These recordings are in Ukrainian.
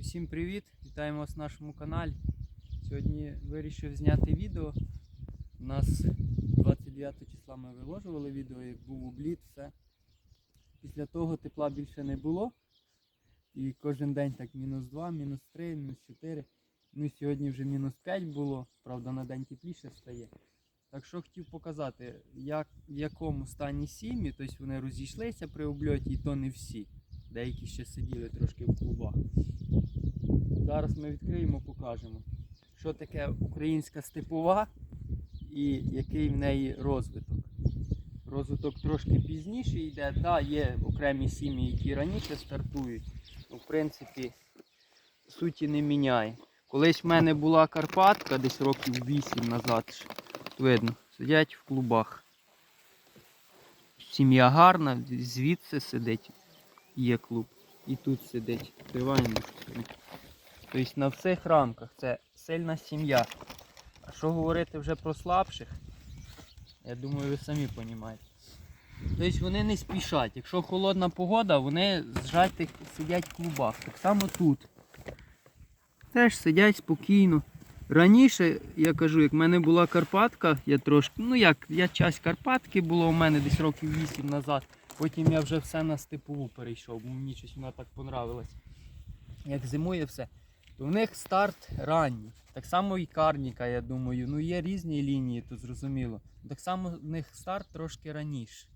Усім привіт! Вітаємо вас на нашому каналі. Сьогодні вирішив зняти відео. У нас 29 числа ми виложували відео, як був обліт, все. Після того тепла більше не було. І кожен день так мінус 2, мінус 3, мінус 4. Ну сьогодні вже мінус 5 було, правда на день тепліше стає. Так що хотів показати, як, в якому стані сім'ї, тобто вони розійшлися при обльоті, і то не всі. Деякі ще сиділи трошки в клубах. Зараз ми відкриємо, покажемо, що таке українська степова і який в неї розвиток. Розвиток трошки пізніше йде, да, є окремі сім'ї, які раніше стартують. Ну, в принципі, суті не міняє. Колись в мене була Карпатка, десь років 8 назад. Видно, сидять в клубах. Сім'я гарна, звідси сидить, є клуб. І тут сидить. Відкриваємо. Тобто на всіх рамках це сильна сім'я. А що говорити вже про слабших? Я думаю, ви самі розумієте. Тобто вони не спішать. Якщо холодна погода, вони зжати сидять в клубах. Так само тут. Теж сидять спокійно. Раніше, я кажу, як в мене була Карпатка, я трошки, ну як, я часть Карпатки було у мене десь років 8 назад. Потім я вже все на степову перейшов, бо мені щось вона так понравилась. Як зимує все, то в них старт ранній. Так само і карніка, я думаю. Ну є різні лінії, то зрозуміло. Так само в них старт трошки раніше.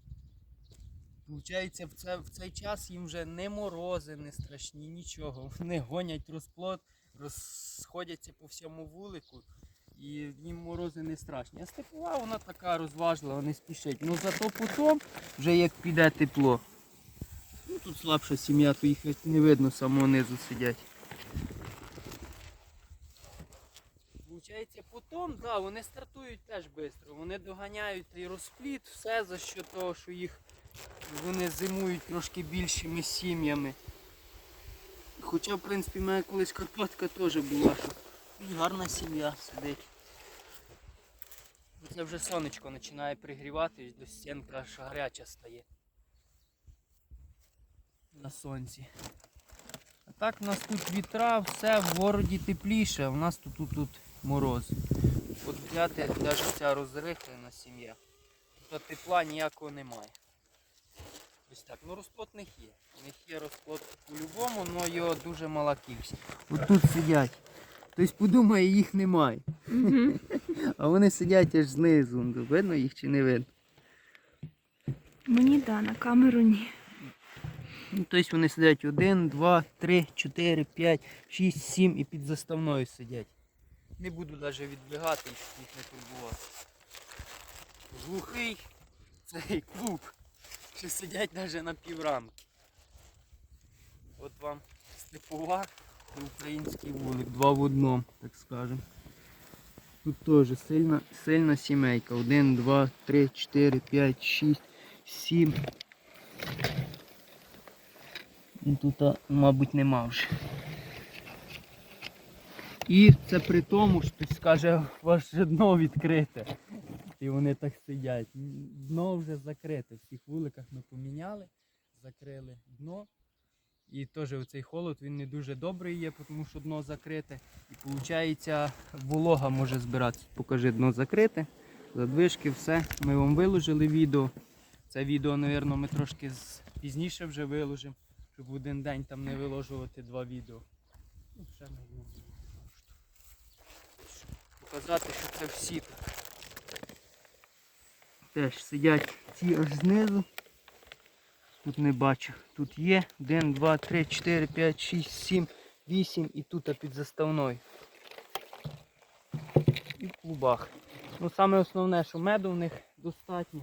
Получається, в, це, в цей час їм вже не морози, не страшні, нічого. Вони гонять розплод, розходяться по всьому вулику. І їм морози не страшні. А степова вона така розважлива, не спішить. Ну зато потім, вже як піде тепло. Ну тут слабша сім'я, то їх не видно самого низу сидять. Получається, потім, да, вони стартують теж швидко. Вони доганяють і розпліт, все за що того, що їх вони зимують трошки більшими сім'ями. Хоча, в принципі, в мене колись Карпатка теж була, і гарна сім'я сидить. Це вже сонечко починає пригрівати, до стінка аж гаряча стає. На сонці. А так у нас тут вітра, все в городі тепліше, а у нас тут, тут, тут мороз. От взяти навіть ця розрихлена сім'я. Тут тепла ніякого немає. Ось так. Ну розплод в них є. У них є розплод по-любому, але його дуже мала кількість. От тут сидять. Тобто подумає, їх немає. А вони сидять аж знизу. Видно їх чи не видно? Мені да, на камеру ні. Ну, тобто вони сидять 1, 2, 3, 4, 5, 6, 7 і під заставною сидять. Не буду навіть відбігати, щоб їх не турбувати. Глухий цей клуб. Що сидять навіть на піврамки. От вам степова український вулик. Два в одному, так скажемо. Тут теж сильна, сильна сімейка. 1, 2, 3, 4, 5, 6, 7. Ну, Тут, мабуть, нема вже. І це при тому, що хтось скаже, же дно відкрите. І вони так сидять. Дно вже закрите. В всіх вуликах ми поміняли, закрили дно. І теж оцей холод він не дуже добрий є, тому що дно закрите. І виходить, волога може збиратися. Покажи дно закрите, задвижки, все. Ми вам виложили відео. Це відео, мабуть, ми трошки пізніше вже виложимо, щоб в один день там не виложувати два відео. Ну, Показати, що це всі. Теж сидять ці аж знизу. Тут не бачу. Тут є 1, 2, 3, 4, 5, 6, 7, 8 і тут під заставною. І в клубах. Ну саме основне, що меду в них достатньо.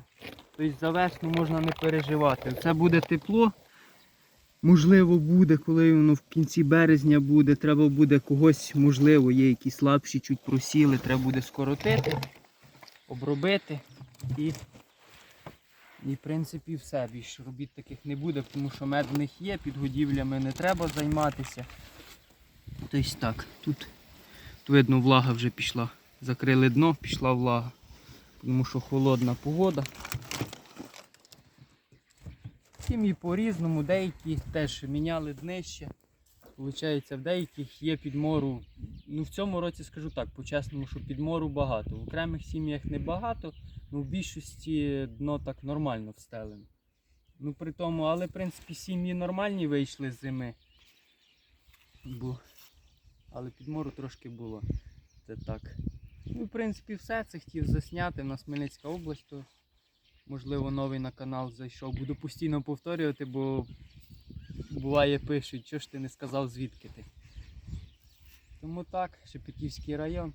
Тобто за весну можна не переживати. Це буде тепло. Можливо, буде, коли воно в кінці березня буде. Треба буде когось, можливо, є якісь слабші, чуть просіли, треба буде скоротити, обробити і, і в принципі все. Більше робіт таких не буде, тому що мед в них є, підгодівлями не треба займатися. Тобто так, тут, видно влага вже пішла. Закрили дно, пішла влага. Тому що холодна погода. Сім'ї по-різному, деякі теж міняли днище. Получається, в деяких є підмору. Ну, в цьому році скажу так, по-чесному, що підмору багато. В окремих сім'ях не багато, ну в більшості дно так нормально встелене. Ну, при тому, але в принципі сім'ї нормальні вийшли з зими. Бо... Але підмору трошки було. Це так. Ну, в принципі, все це хотів засняти. У нас Хмельницька область, то можливо новий на канал зайшов. Буду постійно повторювати, бо буває пишуть, що ж ти не сказав, звідки ти. Тому так, Шепетівський район.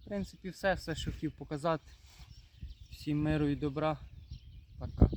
В принципі, все, все, що хотів показати. Всім миру і добра. Пока.